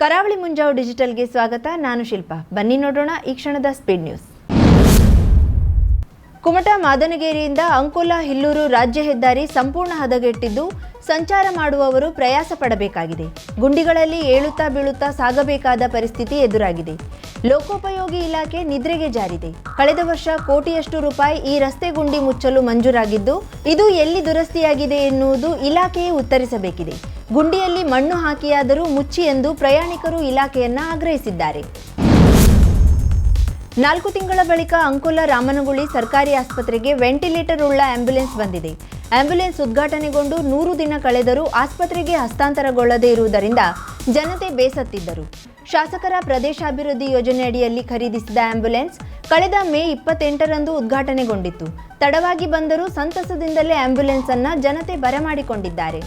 ಕರಾವಳಿ ಮುಂಜಾವು ಡಿಜಿಟಲ್ಗೆ ಸ್ವಾಗತ. ನಾನು ಶಿಲ್ಪ. ಬನ್ನಿ ನೋಡೋಣ ಈ ಕ್ಷಣದ ಸ್ಪೀಡ್ ನ್ಯೂಸ್. ಕುಮಟಾ ಮಾದನಗೇರಿಯಿಂದ ಅಂಕೋಲಾ ಹಿಲ್ಲೂರು ರಾಜ್ಯ ಹೆದ್ದಾರಿ ಸಂಪೂರ್ಣ ಹದಗೆಟ್ಟಿದ್ದು ಸಂಚಾರ ಮಾಡುವವರು ಪ್ರಯಾಸ ಪಡಬೇಕಾಗಿದೆ. ಗುಂಡಿಗಳಲ್ಲಿ ಏಳುತ್ತಾ ಬೀಳುತ್ತಾ ಸಾಗಬೇಕಾದ ಪರಿಸ್ಥಿತಿ ಎದುರಾಗಿದೆ. ಲೋಕೋಪಯೋಗಿ ಇಲಾಖೆ ನಿದ್ರೆಗೆ ಜಾರಿದೆ. ಕಳೆದ ವರ್ಷ ಕೋಟಿಯಷ್ಟು ರೂಪಾಯಿ ಈ ರಸ್ತೆ ಗುಂಡಿ ಮುಚ್ಚಲು ಮಂಜೂರಾಗಿದ್ದು, ಇದು ಎಲ್ಲಿ ದುರಸ್ತಿಯಾಗಿದೆ ಎನ್ನುವುದು ಇಲಾಖೆಯೇ ಉತ್ತರಿಸಬೇಕಿದೆ. ಗುಂಡಿಯಲ್ಲಿ ಮಣ್ಣು ಹಾಕಿಯಾದರೂ ಮುಚ್ಚಿ ಎಂದು ಪ್ರಯಾಣಿಕರು ಇಲಾಖೆಯನ್ನ ಆಗ್ರಹಿಸಿದ್ದಾರೆ. ನಾಲ್ಕು ತಿಂಗಳ ಬಳಿಕ ಅಂಕೋಲ ರಾಮನಗುಳಿ ಸರ್ಕಾರಿ ಆಸ್ಪತ್ರೆಗೆ ವೆಂಟಿಲೇಟರ್ ಉಳ್ಳ ಆಂಬ್ಯುಲೆನ್ಸ್ ಬಂದಿದೆ. ಆಂಬ್ಯುಲೆನ್ಸ್ ಉದ್ಘಾಟನೆಗೊಂಡು ನೂರು ದಿನ ಕಳೆದರೂ ಆಸ್ಪತ್ರೆಗೆ ಹಸ್ತಾಂತರಗೊಳ್ಳದೇ ಇರುವುದರಿಂದ ಜನತೆ ಬೇಸತ್ತಿದ್ದರು. ಶಾಸಕರ ಪ್ರದೇಶಾಭಿವೃದ್ಧಿ ಯೋಜನೆಯಡಿಯಲ್ಲಿ ಖರೀದಿಸಿದ ಆಂಬ್ಯುಲೆನ್ಸ್ ಕಳೆದ ಮೇ ಇಪ್ಪತ್ತೆಂಟರಂದು ಉದ್ಘಾಟನೆಗೊಂಡಿತ್ತು. ತಡವಾಗಿ ಬಂದರೂ ಸಂತಸದಿಂದಲೇ ಆಂಬ್ಯುಲೆನ್ಸ್ ಅನ್ನ ಜನತೆ ಬರಮಾಡಿಕೊಂಡಿದ್ದಾರೆ.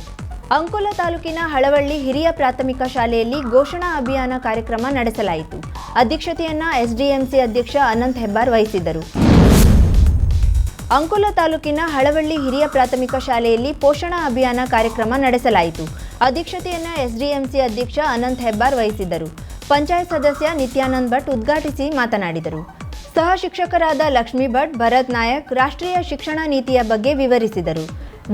ಅಂಕೋಲ ತಾಲೂಕಿನ ಹಳವಳ್ಳಿ ಹಿರಿಯ ಪ್ರಾಥಮಿಕ ಶಾಲೆಯಲ್ಲಿ ಘೋಷಣಾ ಅಭಿಯಾನ ಕಾರ್ಯಕ್ರಮ ನಡೆಸಲಾಯಿತು. ಅಧ್ಯಕ್ಷತೆಯನ್ನ ಎಸ್ಡಿಎಂಸಿ ಅಧ್ಯಕ್ಷ ಅನಂತ್ ಹೆಬ್ಬಾರ್ ವಹಿಸಿದ್ದರು. ಅಂಕೋಲ ತಾಲೂಕಿನ ಹಳವಳ್ಳಿ ಹಿರಿಯ ಪ್ರಾಥಮಿಕ ಶಾಲೆಯಲ್ಲಿ ಪೋಷಣಾ ಅಭಿಯಾನ ಕಾರ್ಯಕ್ರಮ ನಡೆಸಲಾಯಿತು. ಅಧ್ಯಕ್ಷತೆಯನ್ನ ಎಸ್ಡಿಎಂಸಿ ಅಧ್ಯಕ್ಷ ಅನಂತ್ ಹೆಬ್ಬಾರ್ ವಹಿಸಿದ್ದರು. ಪಂಚಾಯತ್ ಸದಸ್ಯ ನಿತ್ಯಾನಂದ್ ಭಟ್ ಉದ್ಘಾಟಿಸಿ ಮಾತನಾಡಿದರು. ಸಹ ಶಿಕ್ಷಕರಾದ ಲಕ್ಷ್ಮೀ ಭಟ್, ಭರತ್ ನಾಯಕ್ ರಾಷ್ಟ್ರೀಯ ಶಿಕ್ಷಣ ನೀತಿಯ ಬಗ್ಗೆ ವಿವರಿಸಿದರು.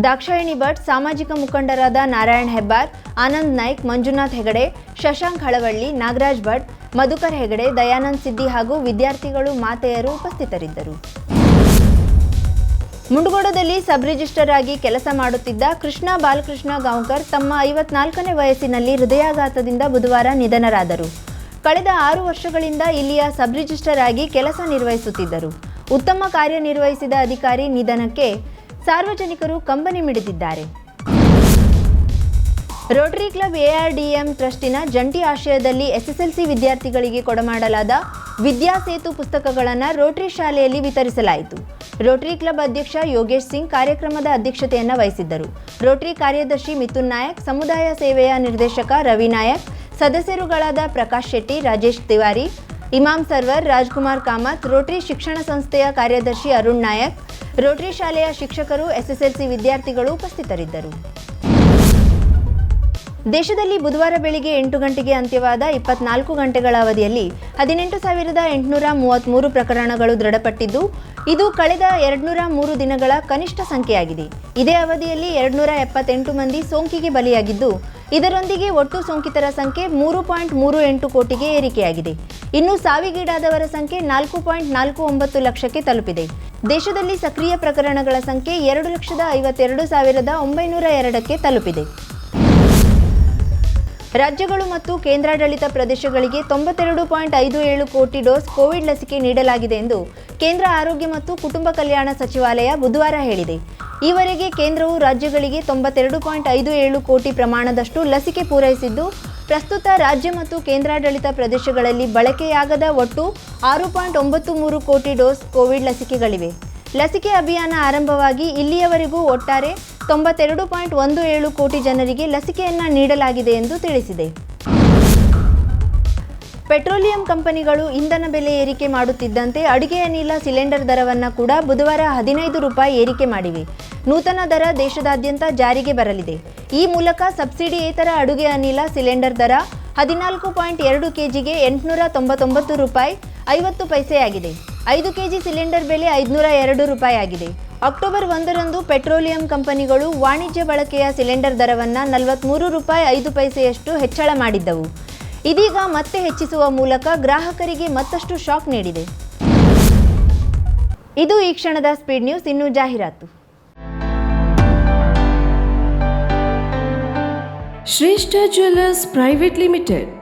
ದಾಕ್ಷಾಯಿಣಿ ಭಟ್, ಸಾಮಾಜಿಕ ಮುಖಂಡರಾದ ನಾರಾಯಣ್ ಹೆಬ್ಬಾರ್, ಆನಂದ್ ನಾಯ್ಕ್, ಮಂಜುನಾಥ್ ಹೆಗಡೆ, ಶಶಾಂಕ್ ಹಳವಳ್ಳಿ, ನಾಗರಾಜ್ ಭಟ್, ಮಧುಕರ್ ಹೆಗಡೆ, ದಯಾನಂದ್ ಸಿದ್ದಿ ಹಾಗೂ ವಿದ್ಯಾರ್ಥಿಗಳು ಮಾತೆಯರು ಉಪಸ್ಥಿತರಿದ್ದರು. ಮುಂಡಗೋಡದಲ್ಲಿ ಸಬ್ ರಿಜಿಸ್ಟರ್ ಆಗಿ ಕೆಲಸ ಮಾಡುತ್ತಿದ್ದ ಕೃಷ್ಣ ಬಾಲಕೃಷ್ಣ ಗಾಂವ್ಕರ್ ತಮ್ಮ ಐವತ್ನಾಲ್ಕನೇ ವಯಸ್ಸಿನಲ್ಲಿ ಹೃದಯಾಘಾತದಿಂದ ಬುಧವಾರ ನಿಧನರಾದರು. ಕಳೆದ ಆರು ವರ್ಷಗಳಿಂದ ಇಲ್ಲಿಯ ಸಬ್ ರಿಜಿಸ್ಟರ್ ಆಗಿ ಕೆಲಸ ನಿರ್ವಹಿಸುತ್ತಿದ್ದರು. ಉತ್ತಮ ಕಾರ್ಯನಿರ್ವಹಿಸಿದ ಅಧಿಕಾರಿ ನಿಧನಕ್ಕೆ ಸಾರ್ವಜನಿಕರು ಕಂಬನಿ ಮಿಡಿದಿದ್ದಾರೆ. ರೋಟರಿ ಕ್ಲಬ್ ಎಆರ್ಡಿಎಂ ಟ್ರಸ್ಟಿನ ಜಂಟಿ ಆಶ್ರಯದಲ್ಲಿ ಎಸ್ಎಸ್ಎಲ್ಸಿ ವಿದ್ಯಾರ್ಥಿಗಳಿಗೆ ಕೊಡಮಾಡಲಾದ ವಿದ್ಯಾ ಸೇತು ಪುಸ್ತಕಗಳನ್ನು ರೋಟರಿ ಶಾಲೆಯಲ್ಲಿ ವಿತರಿಸಲಾಯಿತು. ರೋಟರಿ ಕ್ಲಬ್ ಅಧ್ಯಕ್ಷ ಯೋಗೇಶ್ ಸಿಂಗ್ ಕಾರ್ಯಕ್ರಮದ ಅಧ್ಯಕ್ಷತೆಯನ್ನು ವಹಿಸಿದ್ದರು. ರೋಟರಿ ಕಾರ್ಯದರ್ಶಿ ಮಿಥುನ್ ನಾಯಕ್, ಸಮುದಾಯ ಸೇವೆಯ ನಿರ್ದೇಶಕ ರವಿ ನಾಯಕ್, ಸದಸ್ಯರುಗಳಾದ ಪ್ರಕಾಶ್ ಶೆಟ್ಟಿ, ರಾಜೇಶ್ ತಿವಾರಿ ಇಮಾಮ್ ಸರ್ವರ್ ರಾಜ್ಕುಮಾರ್ ಕಾಮತ್, ರೋಟರಿ ಶಿಕ್ಷಣ ಸಂಸ್ಥೆಯ ಕಾರ್ಯದರ್ಶಿ ಅರುಣ್ ನಾಯಕ್, ರೋಟರಿ ಶಾಲೆಯ ಶಿಕ್ಷಕರು, ಎಸ್ಎಸ್ಎಲ್ಸಿ ವಿದ್ಯಾರ್ಥಿಗಳು ಉಪಸ್ಥಿತರಿದ್ದರು. ದೇಶದಲ್ಲಿ ಬುಧವಾರ ಬೆಳಿಗ್ಗೆ ಎಂಟು ಗಂಟೆಗೆ ಅಂತ್ಯವಾದ ಇಪ್ಪತ್ನಾಲ್ಕು ಗಂಟೆಗಳ ಅವಧಿಯಲ್ಲಿ ಹದಿನೆಂಟು ಸಾವಿರದ ಎಂಟುನೂರ ಮೂವತ್ತ್ಮೂರು ಪ್ರಕರಣಗಳು ದೃಢಪಟ್ಟಿದ್ದು, ಇದು ಕಳೆದ ಎರಡುನೂರ ಮೂರು ದಿನಗಳ ಕನಿಷ್ಠ ಸಂಖ್ಯೆಯಾಗಿದೆ. ಇದೇ ಅವಧಿಯಲ್ಲಿ ಎರಡುನೂರ ಎಪ್ಪತ್ತೆಂಟು ಮಂದಿ ಸೋಂಕಿಗೆ ಬಲಿಯಾಗಿದ್ದು ಇದರೊಂದಿಗೆ ಒಟ್ಟು ಸೋಂಕಿತರ ಸಂಖ್ಯೆ ಮೂರು ಪಾಯಿಂಟ್ ಮೂರು ಎಂಟು ಕೋಟಿಗೆ ಏರಿಕೆಯಾಗಿದೆ. ಇನ್ನು ಸಾವಿಗೀಡಾದವರ ಸಂಖ್ಯೆ ನಾಲ್ಕು ಪಾಯಿಂಟ್ ನಾಲ್ಕು ಒಂಬತ್ತು ಲಕ್ಷಕ್ಕೆ ತಲುಪಿದೆ. ದೇಶದಲ್ಲಿ ಸಕ್ರಿಯ ಪ್ರಕರಣಗಳ ಸಂಖ್ಯೆ ಎರಡು ಲಕ್ಷದ ಐವತ್ತೆರಡು ಸಾವಿರದ ಒಂಬೈನೂರ ಎರಡಕ್ಕೆ ತಲುಪಿದೆ. ರಾಜ್ಯಗಳು ಮತ್ತು ಕೇಂದ್ರಾಡಳಿತ ಪ್ರದೇಶಗಳಿಗೆ ತೊಂಬತ್ತೆರಡು ಪಾಯಿಂಟ್ ಐದು ಏಳು ಕೋಟಿ ಡೋಸ್ ಕೋವಿಡ್ ಲಸಿಕೆ ನೀಡಲಾಗಿದೆ ಎಂದು ಕೇಂದ್ರ ಆರೋಗ್ಯ ಮತ್ತು ಕುಟುಂಬ ಕಲ್ಯಾಣ ಸಚಿವಾಲಯ ಬುಧವಾರ ಹೇಳಿದೆ. ಈವರೆಗೆ ಕೇಂದ್ರವು ರಾಜ್ಯಗಳಿಗೆ ತೊಂಬತ್ತೆರಡು ಪಾಯಿಂಟ್ ಐದು ಏಳು ಕೋಟಿ ಪ್ರಮಾಣದಷ್ಟು ಲಸಿಕೆ ಪೂರೈಸಿದ್ದು, ಪ್ರಸ್ತುತ ರಾಜ್ಯ ಮತ್ತು ಕೇಂದ್ರಾಡಳಿತ ಪ್ರದೇಶಗಳಲ್ಲಿ ಬಳಕೆಯಾಗದ ಒಟ್ಟು ಆರು ಪಾಯಿಂಟ್ ಒಂಬತ್ತು ಮೂರು ಕೋಟಿ ಡೋಸ್ ಕೋವಿಡ್ ಲಸಿಕೆಗಳಿವೆ. ಲಸಿಕೆ ಅಭಿಯಾನ ಆರಂಭವಾಗಿ ಇಲ್ಲಿಯವರೆಗೂ ಒಟ್ಟಾರೆ ತೊಂಬತ್ತೆರಡು ಪಾಯಿಂಟ್ ಒಂದು ಏಳು ಕೋಟಿ ಜನರಿಗೆ ಲಸಿಕೆಯನ್ನು ನೀಡಲಾಗಿದೆ ಎಂದು ತಿಳಿಸಿದೆ. ಪೆಟ್ರೋಲಿಯಂ ಕಂಪನಿಗಳು ಇಂಧನ ಬೆಲೆ ಏರಿಕೆ ಮಾಡುತ್ತಿದ್ದಂತೆ ಅಡುಗೆ ಅನಿಲ ಸಿಲಿಂಡರ್ ದರವನ್ನು ಕೂಡ ಬುಧವಾರ ಹದಿನೈದು ರೂಪಾಯಿ ಏರಿಕೆ ಮಾಡಿವೆ. ನೂತನ ದರ ದೇಶದಾದ್ಯಂತ ಜಾರಿಗೆ ಬರಲಿದೆ. ಈ ಮೂಲಕ ಸಬ್ಸಿಡಿಯೇತರ ಅಡುಗೆ ಅನಿಲ ಸಿಲಿಂಡರ್ ದರ ಹದಿನಾಲ್ಕು ಪಾಯಿಂಟ್ ಎರಡು ಕೆಜಿಗೆ ಎಂಟುನೂರ ತೊಂಬತ್ತೊಂಬತ್ತು ರೂಪಾಯಿ ಐವತ್ತು ಪೈಸೆಯಾಗಿದೆ. ಐದು ಕೆಜಿ ಸಿಲಿಂಡರ್ ಬೆಲೆ ಐದುನೂರ ಎರಡು ರೂಪಾಯಿ ಆಗಿದೆ ಅಕ್ಟೋಬರ್ ಒಂದರಂದು ಪೆಟ್ರೋಲಿಯಂ ಕಂಪನಿಗಳು ವಾಣಿಜ್ಯ ಬಳಕೆಯ ಸಿಲಿಂಡರ್ ದರವನ್ನು ನಲವತ್ತ್ಮೂರು ರೂಪಾಯಿ ಐದು ಪೈಸೆಯಷ್ಟು ಹೆಚ್ಚಳ ಮಾಡಿದ್ದವು. ಇದೀಗ ಮತ್ತೆ ಹೆಚ್ಚಿಸುವ ಮೂಲಕ ಗ್ರಾಹಕರಿಗೆ ಮತ್ತಷ್ಟು ಶಾಕ್ ನೀಡಿದೆ. ಇದು ಈ ಕ್ಷಣದ ಸ್ಪೀಡ್ ನ್ಯೂಸ್ ಇನ್ನು ಜಾಹೀರಾತು. Shreshta jewellers private limited